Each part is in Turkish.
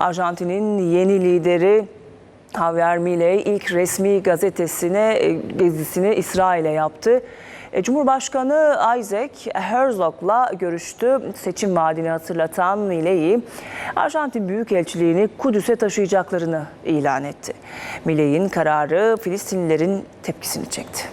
Arjantin'in yeni lideri Javier Milei ilk resmi gazetesine e, gezisini İsrail'e yaptı. E, Cumhurbaşkanı Isaac Herzog'la görüştü. Seçim vaadini hatırlatan Milei, Arjantin Büyükelçiliğini Kudüs'e taşıyacaklarını ilan etti. Milei'nin kararı Filistinlilerin tepkisini çekti.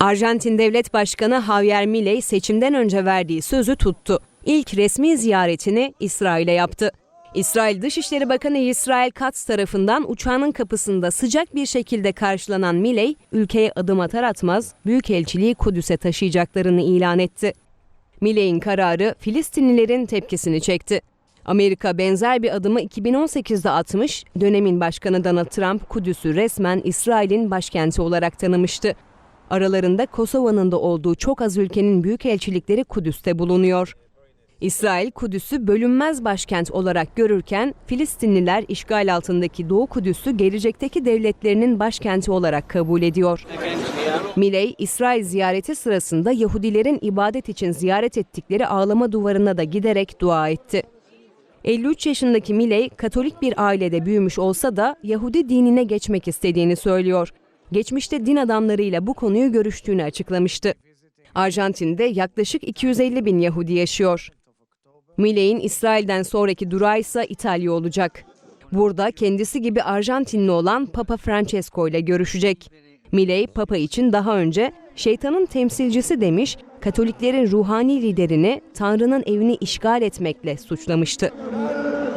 Arjantin Devlet Başkanı Javier Milei seçimden önce verdiği sözü tuttu. İlk resmi ziyaretini İsrail'e yaptı. İsrail Dışişleri Bakanı İsrail Katz tarafından uçağının kapısında sıcak bir şekilde karşılanan Milei, ülkeye adım atar atmaz Büyükelçiliği Kudüs'e taşıyacaklarını ilan etti. Millei'nin kararı Filistinlilerin tepkisini çekti. Amerika benzer bir adımı 2018'de atmış, dönemin başkanı Donald Trump Kudüs'ü resmen İsrail'in başkenti olarak tanımıştı. Aralarında Kosova'nın da olduğu çok az ülkenin büyükelçilikleri Kudüs'te bulunuyor. İsrail Kudüs'ü bölünmez başkent olarak görürken Filistinliler işgal altındaki Doğu Kudüs'ü gelecekteki devletlerinin başkenti olarak kabul ediyor. Milei, İsrail ziyareti sırasında Yahudilerin ibadet için ziyaret ettikleri ağlama duvarına da giderek dua etti. 53 yaşındaki Milei, Katolik bir ailede büyümüş olsa da Yahudi dinine geçmek istediğini söylüyor. Geçmişte din adamlarıyla bu konuyu görüştüğünü açıklamıştı. Arjantin'de yaklaşık 250 bin Yahudi yaşıyor. Millei'nin İsrail'den sonraki durağı ise İtalya olacak. Burada kendisi gibi Arjantinli olan Papa Francesco ile görüşecek. Milei, Papa için daha önce şeytanın temsilcisi demiş, Katoliklerin ruhani liderini Tanrı'nın evini işgal etmekle suçlamıştı.